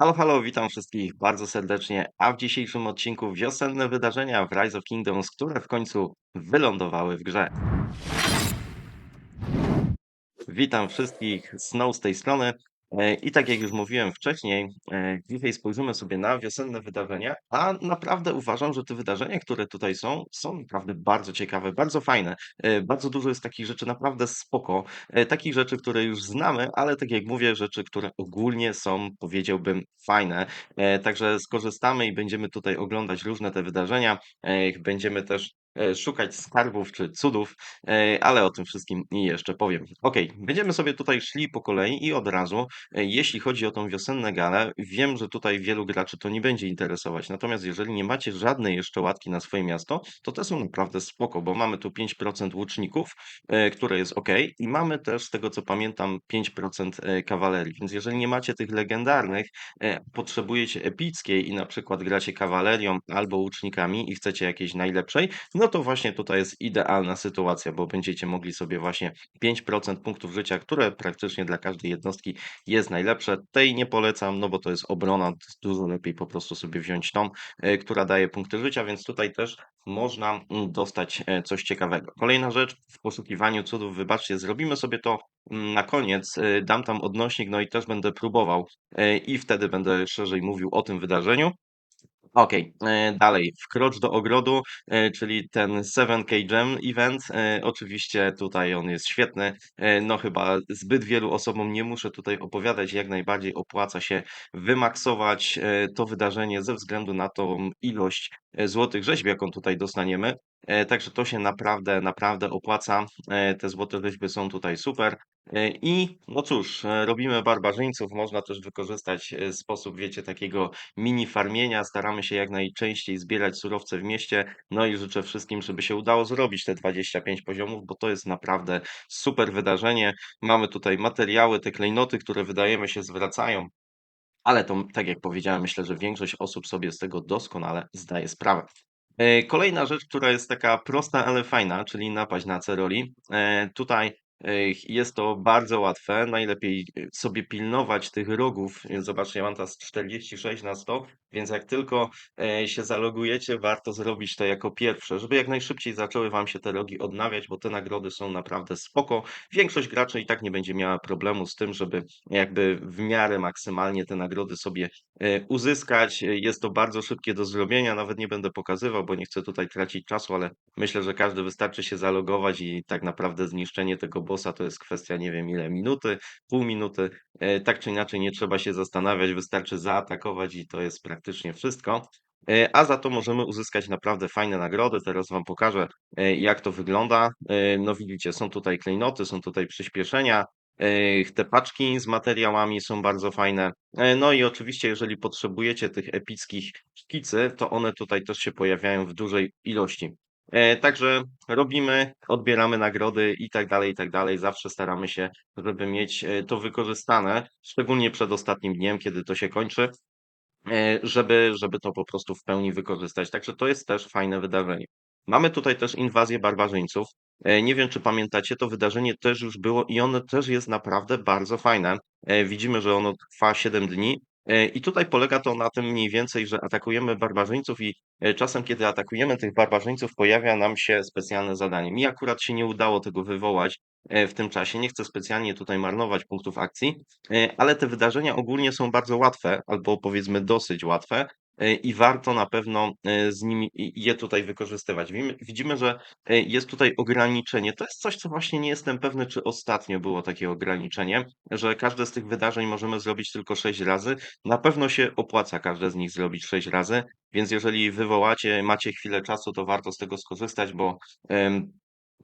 Halo, halo, witam wszystkich bardzo serdecznie, a w dzisiejszym odcinku wiosenne wydarzenia w Rise of Kingdoms, które w końcu wylądowały w grze. Witam wszystkich, Snow z tej strony. E, I tak jak już mówiłem wcześniej, e, dzisiaj spojrzymy sobie na wiosenne wydarzenia, a naprawdę uważam, że te wydarzenia, które tutaj są, są naprawdę bardzo ciekawe, bardzo fajne. E, Bardzo dużo jest takich rzeczy naprawdę spoko, takich rzeczy, które już znamy, ale tak jak mówię, rzeczy, które ogólnie są, powiedziałbym, fajne. Także skorzystamy i będziemy tutaj oglądać różne te wydarzenia. Będziemy też szukać skarbów czy cudów, e, ale o tym wszystkim jeszcze powiem. Ok, będziemy sobie tutaj szli po kolei i od razu E, Jeśli chodzi o tą wiosenne galę, wiem, że tutaj wielu graczy to nie będzie interesować. Natomiast jeżeli nie macie żadnej jeszcze łatki na swoje miasto, to te są naprawdę spoko, bo mamy tu 5% łuczników, e, które jest ok, i mamy też, z tego co pamiętam, 5% e, kawalerii. Więc jeżeli nie macie tych legendarnych, e, potrzebujecie epickiej i na przykład gracie kawalerią albo łucznikami i chcecie jakiejś najlepszej, no to właśnie tutaj jest idealna sytuacja, bo będziecie mogli sobie właśnie 5% punktów życia, które praktycznie dla każdej jednostki jest najlepsze. Tej nie polecam, no bo to jest obrona, dużo lepiej po prostu sobie wziąć tą, e, która daje punkty życia, więc tutaj też można mm, dostać e, coś ciekawego. Kolejna rzecz w poszukiwaniu cudów, wybaczcie, zrobimy sobie to mm, na koniec, e, dam tam odnośnik, no i też będę próbował i wtedy będę szerzej mówił o tym wydarzeniu. Okej, e, dalej. Wkrocz do ogrodu, e, czyli ten 7K Gem event. E, oczywiście tutaj on jest świetny. No chyba zbyt wielu osobom nie muszę tutaj opowiadać, jak najbardziej opłaca się wymaksować to wydarzenie ze względu na tą ilość złotych rzeźb, jaką tutaj dostaniemy. E, Także to się naprawdę, naprawdę opłaca. E, Te złote rzeźby są tutaj super. E, I no cóż, e, robimy barbarzyńców. Można też wykorzystać e, sposób, wiecie, takiego mini farmienia. Staramy się jak najczęściej zbierać surowce w mieście. No i życzę wszystkim, żeby się udało zrobić te 25 poziomów, bo to jest naprawdę super wydarzenie. Mamy tutaj materiały, te klejnoty, które wydajemy się zwracają. Ale to, tak jak powiedziałem, myślę, że większość osób sobie z tego doskonale zdaje sprawę. E, Kolejna rzecz, która jest taka prosta, ale fajna, czyli napaść na Ceroli. E, Tutaj jest to bardzo łatwe. Najlepiej e, sobie pilnować tych rogów. Zobaczcie, ja mam teraz 46 na 100, więc jak tylko e, się zalogujecie, warto zrobić to jako pierwsze, żeby jak najszybciej zaczęły Wam się te rogi odnawiać, bo te nagrody są naprawdę spoko. Większość graczy i tak nie będzie miała problemu z tym, żeby jakby w miarę maksymalnie te nagrody sobie e, uzyskać. Jest to bardzo szybkie do zrobienia, nawet nie będę pokazywał, bo nie chcę tutaj tracić czasu, ale myślę, że każdy wystarczy się zalogować i tak naprawdę zniszczenie tego to jest kwestia nie wiem ile minuty, pół minuty. E, Tak czy inaczej nie trzeba się zastanawiać, wystarczy zaatakować i to jest praktycznie wszystko. E, A za to możemy uzyskać naprawdę fajne nagrody. Teraz Wam pokażę, e, jak to wygląda. No widzicie, są tutaj klejnoty, są tutaj przyspieszenia. Te paczki z materiałami są bardzo fajne. No i oczywiście, jeżeli potrzebujecie tych epickich szkicy, to one tutaj też się pojawiają w dużej ilości. E, Także robimy, odbieramy nagrody i tak dalej, i tak dalej. Zawsze staramy się, żeby mieć e, to wykorzystane, szczególnie przed ostatnim dniem, kiedy to się kończy e, żeby, żeby to po prostu w pełni wykorzystać. Także to jest też fajne wydarzenie. Mamy tutaj też inwazję barbarzyńców. Nie wiem, czy pamiętacie, to wydarzenie też już było i ono też jest naprawdę bardzo fajne. Widzimy, że ono trwa 7 dni. E, I tutaj polega to na tym mniej więcej, że atakujemy barbarzyńców i e, czasem, kiedy atakujemy tych barbarzyńców, pojawia nam się specjalne zadanie. Mi akurat się nie udało tego wywołać e, w tym czasie. Nie chcę specjalnie tutaj marnować punktów akcji, ale te wydarzenia ogólnie są bardzo łatwe, albo powiedzmy dosyć łatwe i warto na pewno e, z nimi je tutaj wykorzystywać. Widzimy, że e, jest tutaj ograniczenie. To jest coś, co właśnie nie jestem pewny, czy ostatnio było takie ograniczenie, że każde z tych wydarzeń możemy zrobić tylko 6 razy. Na pewno się opłaca każde z nich zrobić 6 razy, więc jeżeli wywołacie, macie chwilę czasu, to warto z tego skorzystać, bo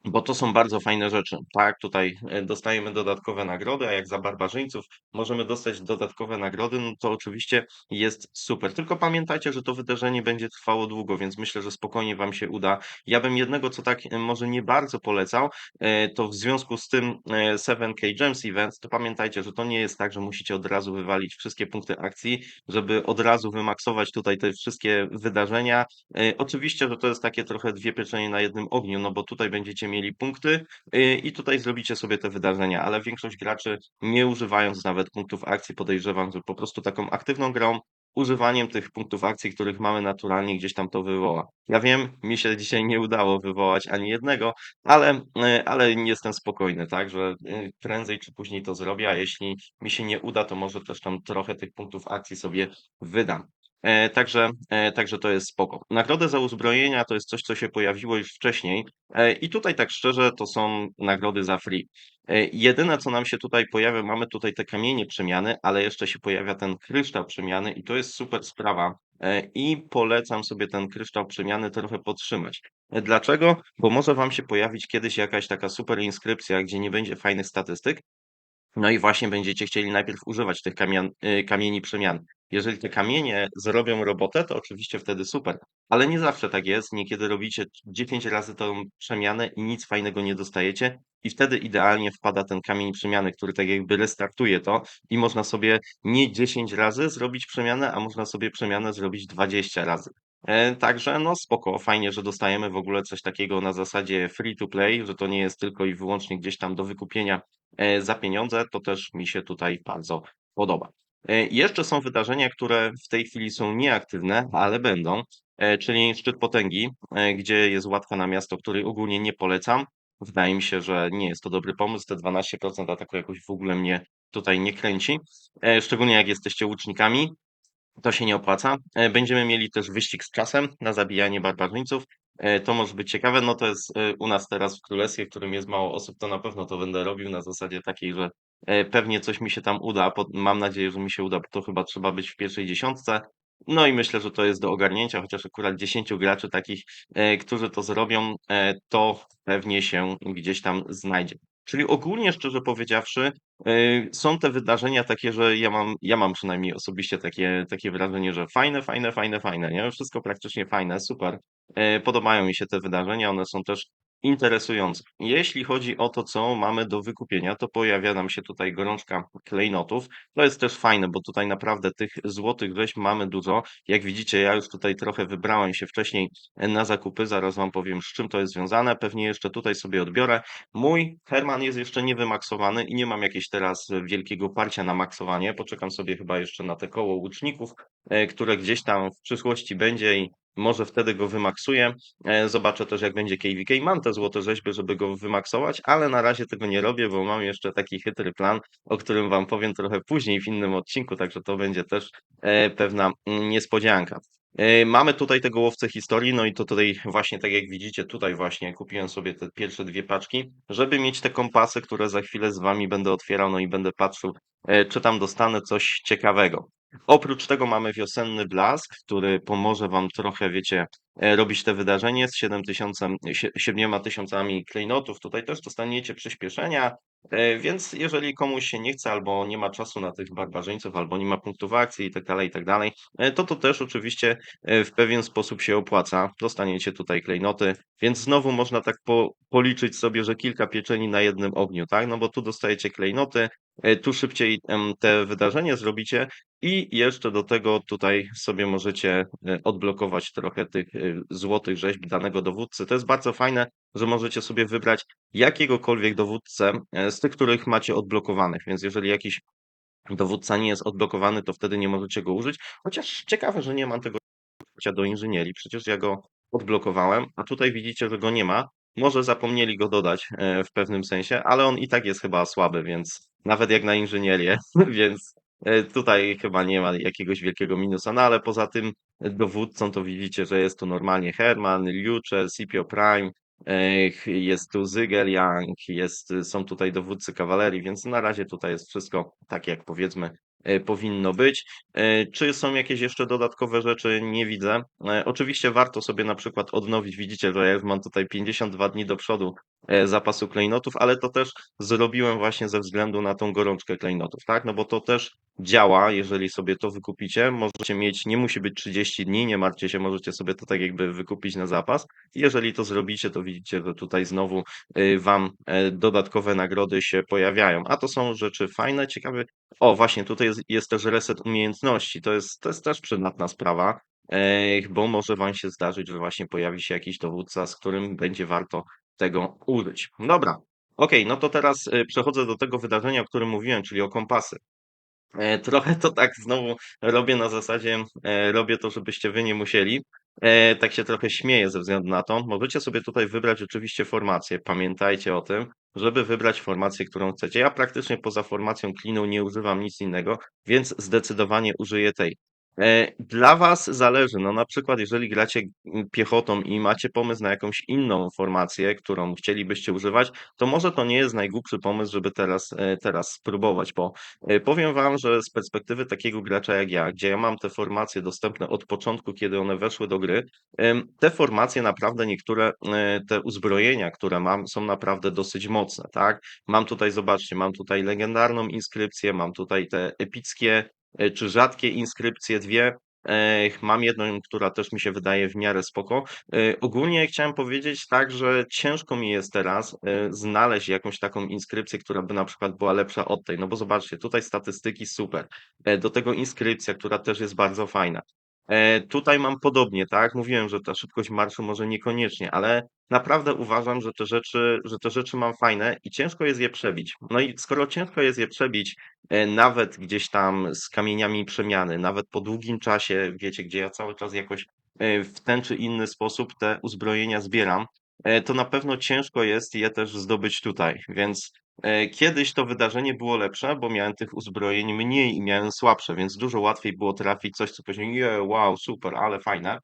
bo to są bardzo fajne rzeczy. Tak, tutaj e, dostajemy dodatkowe nagrody, a jak za barbarzyńców możemy dostać dodatkowe nagrody, no to oczywiście jest super. Tylko pamiętajcie, że to wydarzenie będzie trwało długo, więc myślę, że spokojnie Wam się uda. Ja bym jednego, co tak e, może nie bardzo polecał, e, to w związku z tym e, 7K Gems Event, to pamiętajcie, że to nie jest tak, że musicie od razu wywalić wszystkie punkty akcji, żeby od razu wymaksować tutaj te wszystkie wydarzenia. Oczywiście, że to jest takie trochę dwie pieczenie na jednym ogniu, no bo tutaj będziecie będziecie mieli punkty y, i tutaj zrobicie sobie te wydarzenia, ale większość graczy nie używając nawet punktów akcji podejrzewam, że po prostu taką aktywną grą używaniem tych punktów akcji, których mamy naturalnie, gdzieś tam to wywoła. Ja wiem, mi się dzisiaj nie udało wywołać ani jednego, ale, e, ale jestem spokojny, tak, że e, prędzej czy później to zrobię, a jeśli mi się nie uda, to może też tam trochę tych punktów akcji sobie wydam. E, Także, e, także to jest spoko. Nagrody za uzbrojenia to jest coś, co się pojawiło już wcześniej e, i tutaj tak szczerze to są nagrody za free. Jedyne, co nam się tutaj pojawia, mamy tutaj te kamienie przemiany, ale jeszcze się pojawia ten kryształ przemiany i to jest super sprawa. I polecam sobie ten kryształ przemiany trochę podtrzymać. Dlaczego? Bo może Wam się pojawić kiedyś jakaś taka super inskrypcja, gdzie nie będzie fajnych statystyk, no i właśnie będziecie chcieli najpierw używać tych kamian, y, kamieni przemian. Jeżeli te kamienie zrobią robotę, to oczywiście wtedy super, ale nie zawsze tak jest. Niekiedy robicie 10 razy tą przemianę i nic fajnego nie dostajecie i wtedy idealnie wpada ten kamień przemiany, który tak jakby restartuje to i można sobie nie 10 razy zrobić przemianę, a można sobie przemianę zrobić 20 razy. E, Także no spoko, fajnie, że dostajemy w ogóle coś takiego na zasadzie free to play, że to nie jest tylko i wyłącznie gdzieś tam do wykupienia e, za pieniądze, to też mi się tutaj bardzo podoba. E, Jeszcze są wydarzenia, które w tej chwili są nieaktywne, ale będą, czyli Szczyt Potęgi, gdzie jest łatka na miasto, której ogólnie nie polecam. Wydaje mi się, że nie jest to dobry pomysł. Te 12% ataku jakoś w ogóle mnie tutaj nie kręci, szczególnie jak jesteście łucznikami. To się nie opłaca. E, Będziemy mieli też wyścig z czasem na zabijanie barbarzyńców. E, To może być ciekawe. No to jest e, u nas teraz w Królestwie, w którym jest mało osób, to na pewno to będę robił na zasadzie takiej, że pewnie coś mi się tam uda. Mam nadzieję, że mi się uda, bo to chyba trzeba być w pierwszej dziesiątce. No i myślę, że to jest do ogarnięcia, chociaż akurat 10 graczy takich, którzy to zrobią, to pewnie się gdzieś tam znajdzie. Czyli ogólnie, szczerze powiedziawszy, Yy, Są te wydarzenia takie, że ja mam, ja mam przynajmniej osobiście takie, takie wrażenie, że fajne, fajne, fajne, fajne, nie? Wszystko praktycznie fajne, super. Yy, Podobają mi się te wydarzenia, one są też interesujące. Jeśli chodzi o to, co mamy do wykupienia, to pojawia nam się tutaj gorączka klejnotów. To jest też fajne, bo tutaj naprawdę tych złotych rzeźb mamy dużo. Jak widzicie, ja już tutaj trochę wybrałem się wcześniej na zakupy, zaraz wam powiem, z czym to jest związane. Pewnie jeszcze tutaj sobie odbiorę. Mój Herman jest jeszcze nie wymaksowany i nie mam jakiegoś teraz wielkiego parcia na maksowanie. Poczekam sobie chyba jeszcze na te koło łuczników, e, które gdzieś tam w przyszłości będzie i może wtedy go wymaksuję. E, Zobaczę też, jak będzie KVK. Mam te złote rzeźby, żeby go wymaksować, ale na razie tego nie robię, bo mam jeszcze taki chytry plan, o którym Wam powiem trochę później w innym odcinku, także to będzie też e, pewna mm, niespodzianka. E, Mamy tutaj tego łowcę historii, no i to tutaj właśnie, tak jak widzicie, tutaj właśnie kupiłem sobie te pierwsze dwie paczki, żeby mieć te kompasy, które za chwilę z Wami będę otwierał, no i będę patrzył, e, czy tam dostanę coś ciekawego. Oprócz tego mamy wiosenny blask, który pomoże Wam trochę, wiecie, e, robić te wydarzenie z 7000, sie- 7 tysiącami klejnotów. Tutaj też dostaniecie przyspieszenia, więc jeżeli komuś się nie chce albo nie ma czasu na tych barbarzyńców, albo nie ma punktów akcji i tak dalej, i tak dalej, e, to to też oczywiście e, w pewien sposób się opłaca. Dostaniecie tutaj klejnoty, więc znowu można tak po, policzyć sobie, że kilka pieczeni na jednym ogniu, tak? No bo tu dostajecie klejnoty, e, tu szybciej te wydarzenie zrobicie i jeszcze do tego tutaj sobie możecie e, odblokować trochę tych e, złotych rzeźb danego dowódcy. To jest bardzo fajne, że możecie sobie wybrać jakiegokolwiek dowódcę e, z tych, których macie odblokowanych, więc jeżeli jakiś dowódca nie jest odblokowany, to wtedy nie możecie go użyć. Chociaż ciekawe, że nie mam tego do inżynierii, przecież ja go odblokowałem, a tutaj widzicie, że go nie ma. Może zapomnieli go dodać e, w pewnym sensie, ale on i tak jest chyba słaby, więc nawet jak na inżynierię, więc e, tutaj chyba nie ma jakiegoś wielkiego minusa. No ale poza tym dowódcą to widzicie, że jest tu normalnie Herman, Liucze, Scipio Prime, jest tu Zygel Young, jest, są tutaj dowódcy kawalerii, więc na razie tutaj jest wszystko tak, jak powiedzmy e, powinno być. E, Czy są jakieś jeszcze dodatkowe rzeczy? Nie widzę. E, Oczywiście warto sobie na przykład odnowić. Widzicie, że ja już mam tutaj 52 dni do przodu zapasu klejnotów, ale to też zrobiłem właśnie ze względu na tą gorączkę klejnotów, tak? No bo to też działa, jeżeli sobie to wykupicie. Możecie mieć, nie musi być 30 dni, nie martwcie się, możecie sobie to tak jakby wykupić na zapas. Jeżeli to zrobicie, to widzicie, że tutaj znowu y, Wam e, dodatkowe nagrody się pojawiają. A to są rzeczy fajne, ciekawe. O, właśnie, tutaj jest, jest też reset umiejętności. To jest, to jest też przydatna sprawa, bo może Wam się zdarzyć, że właśnie pojawi się jakiś dowódca, z którym będzie warto tego użyć. Dobra, okej, no to teraz y, przechodzę do tego wydarzenia, o którym mówiłem, czyli o kompasy. E, trochę to tak znowu robię na zasadzie, e, robię to, żebyście wy nie musieli. E, tak się trochę śmieję ze względu na to. Możecie sobie tutaj wybrać oczywiście formację. Pamiętajcie o tym, żeby wybrać formację, którą chcecie. Ja praktycznie poza formacją klinu nie używam nic innego, więc zdecydowanie użyję tej. E, Dla Was zależy, no na przykład jeżeli gracie piechotą i macie pomysł na jakąś inną formację, którą chcielibyście używać, to może to nie jest najgłupszy pomysł, żeby teraz, e, teraz spróbować, bo e, powiem Wam, że z perspektywy takiego gracza jak ja, gdzie ja mam te formacje dostępne od początku, kiedy one weszły do gry, te formacje naprawdę niektóre, te uzbrojenia, które mam, są naprawdę dosyć mocne, tak? Mam tutaj, zobaczcie, mam tutaj legendarną inskrypcję, mam tutaj te epickie czy rzadkie inskrypcje, dwie. E, Mam jedną, która też mi się wydaje w miarę spoko. E, Ogólnie chciałem powiedzieć tak, że ciężko mi jest teraz e, znaleźć jakąś taką inskrypcję, która by na przykład była lepsza od tej. No bo zobaczcie, tutaj statystyki super. E, Do tego inskrypcja, która też jest bardzo fajna. E, Tutaj mam podobnie, tak? Mówiłem, że ta szybkość marszu może niekoniecznie, ale naprawdę uważam, że te rzeczy, że te rzeczy mam fajne i ciężko jest je przebić. No i skoro ciężko jest je przebić, e, nawet gdzieś tam z kamieniami przemiany, nawet po długim czasie, wiecie, gdzie ja cały czas jakoś e, w ten czy inny sposób te uzbrojenia zbieram, to na pewno ciężko jest je też zdobyć tutaj. Więc kiedyś to wydarzenie było lepsze, bo miałem tych uzbrojeń mniej i miałem słabsze, więc dużo łatwiej było trafić coś, co później, je, wow, super, ale fajne.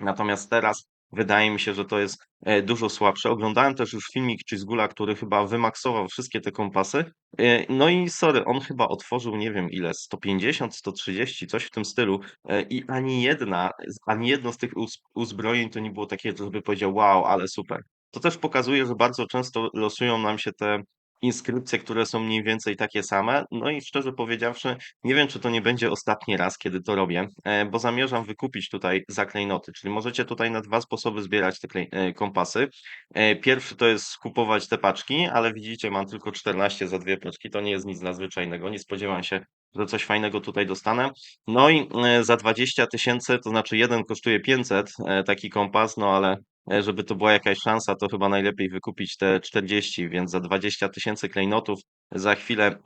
Natomiast teraz wydaje mi się, że to jest e, dużo słabsze. Oglądałem też już filmik Chizgula, który chyba wymaksował wszystkie te kompasy. E, No i sorry, on chyba otworzył, nie wiem ile, 150, 130, coś w tym stylu. E, I ani jedna, ani jedno z tych uz- uzbrojeń to nie było takie, żeby powiedział, wow, ale super. To też pokazuje, że bardzo często losują nam się te inskrypcje, które są mniej więcej takie same. No i szczerze powiedziawszy, nie wiem, czy to nie będzie ostatni raz, kiedy to robię, e, bo zamierzam wykupić tutaj za klejnoty, czyli możecie tutaj na dwa sposoby zbierać te e, kompasy. E, Pierwszy to jest kupować te paczki, ale widzicie, mam tylko 14 za dwie paczki, to nie jest nic nadzwyczajnego, nie spodziewam się, że coś fajnego tutaj dostanę. No i e, za 20 tysięcy, to znaczy jeden kosztuje 500, e, taki kompas, no ale e, żeby to była jakaś szansa, to chyba najlepiej wykupić te 40, więc za 20 tysięcy klejnotów za chwilę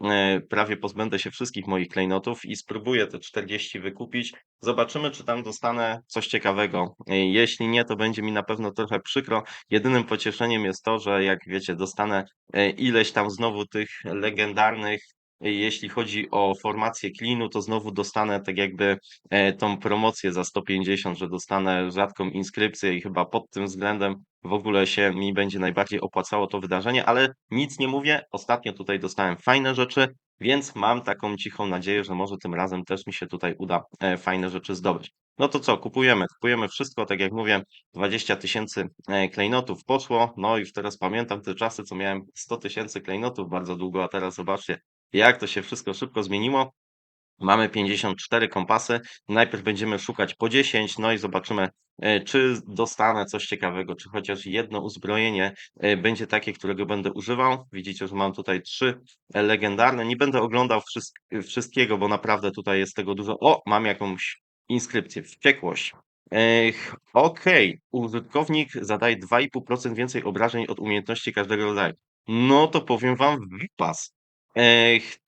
prawie pozbędę się wszystkich moich klejnotów i spróbuję te 40 wykupić. Zobaczymy, czy tam dostanę coś ciekawego. Jeśli nie, to będzie mi na pewno trochę przykro. Jedynym pocieszeniem jest to, że jak wiecie, dostanę ileś tam znowu tych legendarnych. Jeśli chodzi o formację klinu, to znowu dostanę tak jakby e, tą promocję za 150, że dostanę rzadką inskrypcję i chyba pod tym względem w ogóle się mi będzie najbardziej opłacało to wydarzenie, ale nic nie mówię. Ostatnio tutaj dostałem fajne rzeczy, więc mam taką cichą nadzieję, że może tym razem też mi się tutaj uda e, fajne rzeczy zdobyć. No to co, kupujemy? Kupujemy wszystko, tak jak mówię, 20 tysięcy e, klejnotów poszło. No już teraz pamiętam te czasy, co miałem 100 tysięcy klejnotów bardzo długo, a teraz zobaczcie, jak to się wszystko szybko zmieniło. Mamy 54 kompasy. Najpierw będziemy szukać po 10, no i zobaczymy, e, czy dostanę coś ciekawego, czy chociaż jedno uzbrojenie e, będzie takie, którego będę używał. Widzicie, że mam tutaj trzy e, legendarne. Nie będę oglądał wszystk- wszystkiego, bo naprawdę tutaj jest tego dużo. O, mam jakąś inskrypcję. Wściekłość. Okej, użytkownik zadaje 2,5% więcej obrażeń od umiejętności każdego rodzaju. No to powiem wam wypas.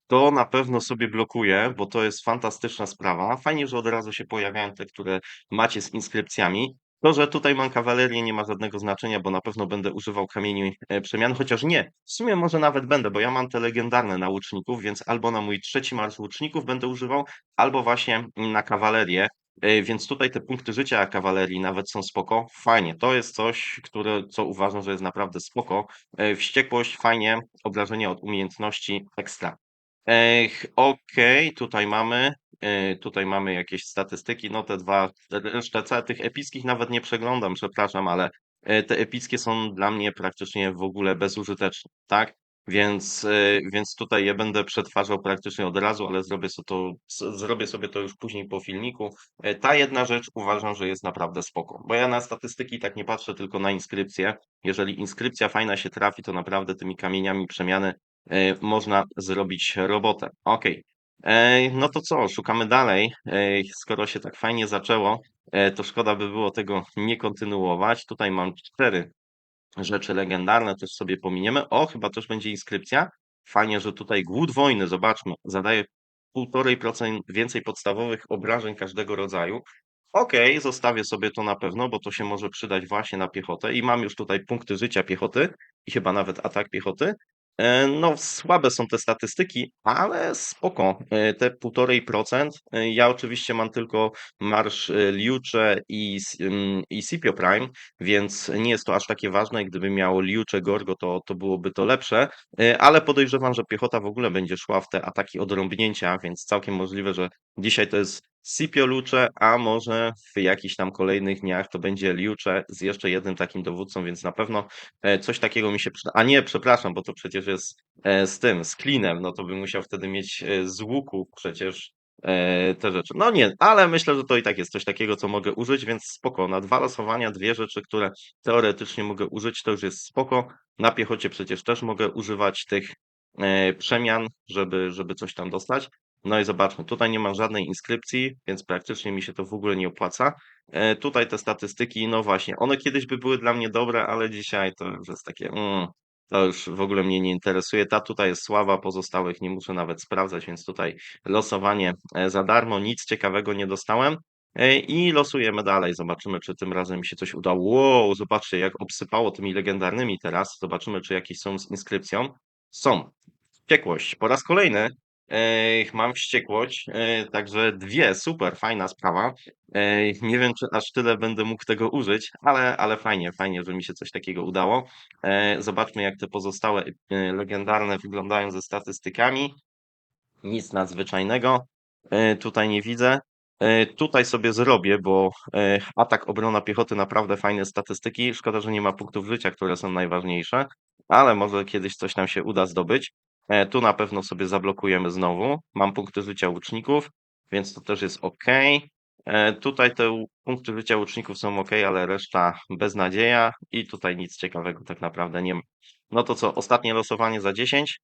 To na pewno sobie blokuję, bo to jest fantastyczna sprawa. Fajnie, że od razu się pojawiają te, które macie z inskrypcjami. To, że tutaj mam kawalerię nie ma żadnego znaczenia, bo na pewno będę używał kamieni e, przemian, chociaż nie, w sumie może nawet będę, bo ja mam te legendarne na łuczników, więc albo na mój trzeci marsz łuczników będę używał, albo właśnie na kawalerię. Więc tutaj te punkty życia kawalerii nawet są spoko. Fajnie, to jest coś, które, co uważam, że jest naprawdę spoko. Wściekłość, fajnie, obrażenia od umiejętności, ekstra. Okej, tutaj mamy, tutaj mamy jakieś statystyki, no te dwa, resztę tych epickich nawet nie przeglądam, przepraszam, ale e, te epickie są dla mnie praktycznie w ogóle bezużyteczne, tak? Więc, e, więc tutaj je będę przetwarzał praktycznie od razu, ale zrobię sobie to, zrobię sobie to już później po filmiku. E, Ta jedna rzecz uważam, że jest naprawdę spoko, bo ja na statystyki tak nie patrzę, tylko na inskrypcję. Jeżeli inskrypcja fajna się trafi, to naprawdę tymi kamieniami przemiany e, można zrobić robotę. Ej, No to co, szukamy dalej. Ej, Skoro się tak fajnie zaczęło, to szkoda by było tego nie kontynuować. Tutaj mam cztery rzeczy legendarne też sobie pominiemy. O, chyba też będzie inskrypcja. Fajnie, że tutaj głód wojny, zobaczmy, zadaje 1,5% więcej podstawowych obrażeń każdego rodzaju. Okej, zostawię sobie to na pewno, bo to się może przydać właśnie na piechotę i mam już tutaj punkty życia piechoty i chyba nawet atak piechoty. E, No, słabe są te statystyki, ale spoko. E, Te 1,5%. E, Ja oczywiście mam tylko marsz Liucze i, ym, i Scipio Prime, więc nie jest to aż takie ważne. Gdyby miało Liucze Gorgo, to, to byłoby to lepsze, ale podejrzewam, że piechota w ogóle będzie szła w te ataki odrąbnięcia, więc całkiem możliwe, że dzisiaj to jest Scipio Luce, a może w jakichś tam kolejnych dniach to będzie Liucze z jeszcze jednym takim dowódcą, więc na pewno e, coś takiego mi się przyda. A nie, przepraszam, bo to przecież jest e, z tym, z klinem, no to bym musiał wtedy mieć e, z łuku przecież te rzeczy. No nie, ale myślę, że to i tak jest coś takiego, co mogę użyć, więc spoko. Na dwa losowania, dwie rzeczy, które teoretycznie mogę użyć, to już jest spoko. Na piechocie przecież też mogę używać tych przemian, żeby, żeby coś tam dostać. No i zobaczmy, tutaj nie mam żadnej inskrypcji, więc praktycznie mi się to w ogóle nie opłaca. E, tutaj te statystyki, no właśnie, one kiedyś by były dla mnie dobre, ale dzisiaj to już jest takie, mm, to już w ogóle mnie nie interesuje. Ta tutaj jest słaba, pozostałych nie muszę nawet sprawdzać, więc tutaj losowanie e, za darmo, nic ciekawego nie dostałem. E, I losujemy dalej, zobaczymy, czy tym razem mi się coś udało. Wow, zobaczcie, jak obsypało tymi legendarnymi teraz. Zobaczymy, czy jakieś są z inskrypcją. Są. Wściekłość. Po raz kolejny mam wściekłość, e, także dwie, super, fajna sprawa. Nie wiem, czy aż tyle będę mógł tego użyć, ale, ale fajnie, fajnie, że mi się coś takiego udało. E, zobaczmy, jak te pozostałe e, legendarne wyglądają ze statystykami. Nic nadzwyczajnego tutaj nie widzę. Tutaj sobie zrobię, bo atak, obrona piechoty naprawdę fajne statystyki. Szkoda, że nie ma punktów życia, które są najważniejsze, ale może kiedyś coś nam się uda zdobyć. E, Tu na pewno sobie zablokujemy znowu. Mam punkty życia łuczników, więc to też jest ok. E, Tutaj te punkty życia łuczników są ok, ale reszta beznadzieja i tutaj nic ciekawego tak naprawdę nie ma. No to co, ostatnie losowanie za 10.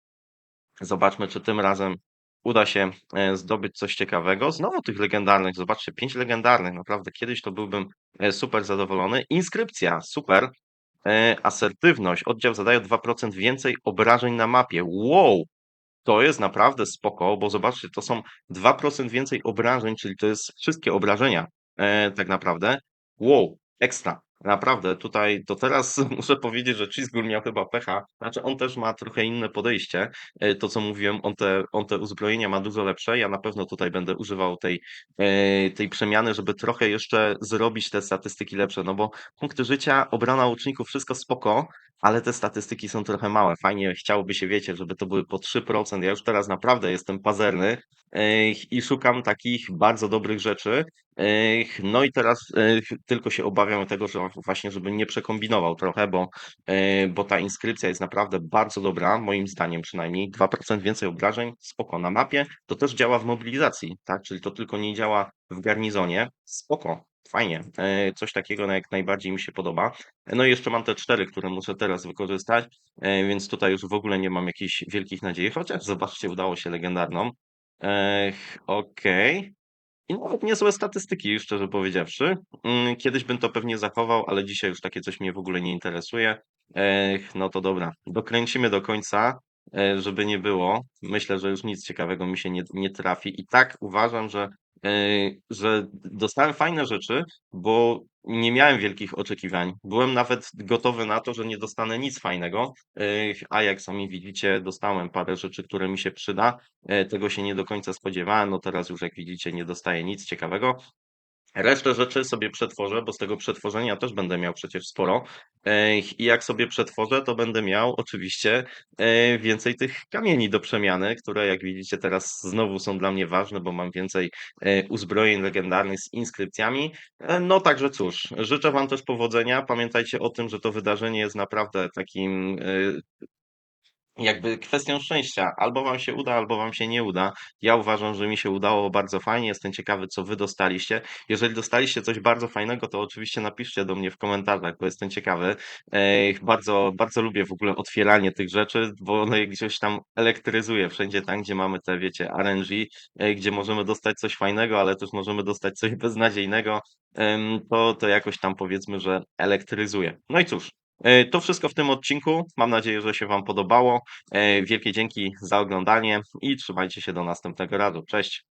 Zobaczmy, czy tym razem uda się e, zdobyć coś ciekawego. Znowu tych legendarnych, zobaczcie, pięć legendarnych, naprawdę kiedyś to byłbym super zadowolony. Inskrypcja, super. E, Asertywność, oddział zadaje 2% więcej obrażeń na mapie. Wow, to jest naprawdę spoko, bo zobaczcie, to są 2% więcej obrażeń, czyli to jest wszystkie obrażenia e, tak naprawdę. Wow, ekstra. Naprawdę, tutaj to teraz muszę powiedzieć, że Cheesegull miał chyba pecha. Znaczy, on też ma trochę inne podejście. E, To, co mówiłem, on te, on te uzbrojenia ma dużo lepsze. Ja na pewno tutaj będę używał tej, e, tej przemiany, żeby trochę jeszcze zrobić te statystyki lepsze. No bo punkty życia, obrona łuczników, wszystko spoko, ale te statystyki są trochę małe. Fajnie chciałoby się, wiecie, żeby to były po 3%. Ja już teraz naprawdę jestem pazerny i szukam takich bardzo dobrych rzeczy. No i teraz tylko się obawiam tego, że właśnie, żeby nie przekombinował trochę, bo, bo ta inskrypcja jest naprawdę bardzo dobra, moim zdaniem przynajmniej. 2% więcej obrażeń, spoko. Na mapie to też działa w mobilizacji, tak? Czyli to tylko nie działa w garnizonie. Spoko. Fajnie, E, coś takiego no, jak najbardziej mi się podoba. No i jeszcze mam te cztery, które muszę teraz wykorzystać, e, więc tutaj już w ogóle nie mam jakichś wielkich nadziei, chociaż zobaczcie, udało się legendarną. Ech, okej. I nawet niezłe statystyki, szczerze powiedziawszy. Mm, Kiedyś bym to pewnie zachował, ale dzisiaj już takie coś mnie w ogóle nie interesuje. Ech, no to dobra, dokręcimy do końca, e, żeby nie było. Myślę, że już nic ciekawego mi się nie, nie trafi. I tak uważam, że, e, że dostałem fajne rzeczy, bo nie miałem wielkich oczekiwań. Byłem nawet gotowy na to, że nie dostanę nic fajnego. Ech, A jak sami widzicie, dostałem parę rzeczy, które mi się przyda. E, Tego się nie do końca spodziewałem. No teraz już, jak widzicie, nie dostaję nic ciekawego. Resztę rzeczy sobie przetworzę, bo z tego przetworzenia też będę miał przecież sporo. I jak sobie przetworzę, to będę miał oczywiście więcej tych kamieni do przemiany, które jak widzicie teraz znowu są dla mnie ważne, bo mam więcej uzbrojeń legendarnych z inskrypcjami. E, No także cóż, życzę Wam też powodzenia. Pamiętajcie o tym, że to wydarzenie jest naprawdę takim e, jakby kwestią szczęścia. Albo wam się uda, albo wam się nie uda. Ja uważam, że mi się udało bardzo fajnie. Jestem ciekawy, co wy dostaliście. Jeżeli dostaliście coś bardzo fajnego, to oczywiście napiszcie do mnie w komentarzach, bo jestem ciekawy. Ej, bardzo, bardzo lubię w ogóle otwieranie tych rzeczy, bo one gdzieś tam elektryzuje wszędzie tam, gdzie mamy te, wiecie, RNG, gdzie możemy dostać coś fajnego, ale też możemy dostać coś beznadziejnego. To, to jakoś tam powiedzmy, że elektryzuje. No i cóż. E, To wszystko w tym odcinku. Mam nadzieję, że się Wam podobało. E, Wielkie dzięki za oglądanie i trzymajcie się do następnego razu. Cześć.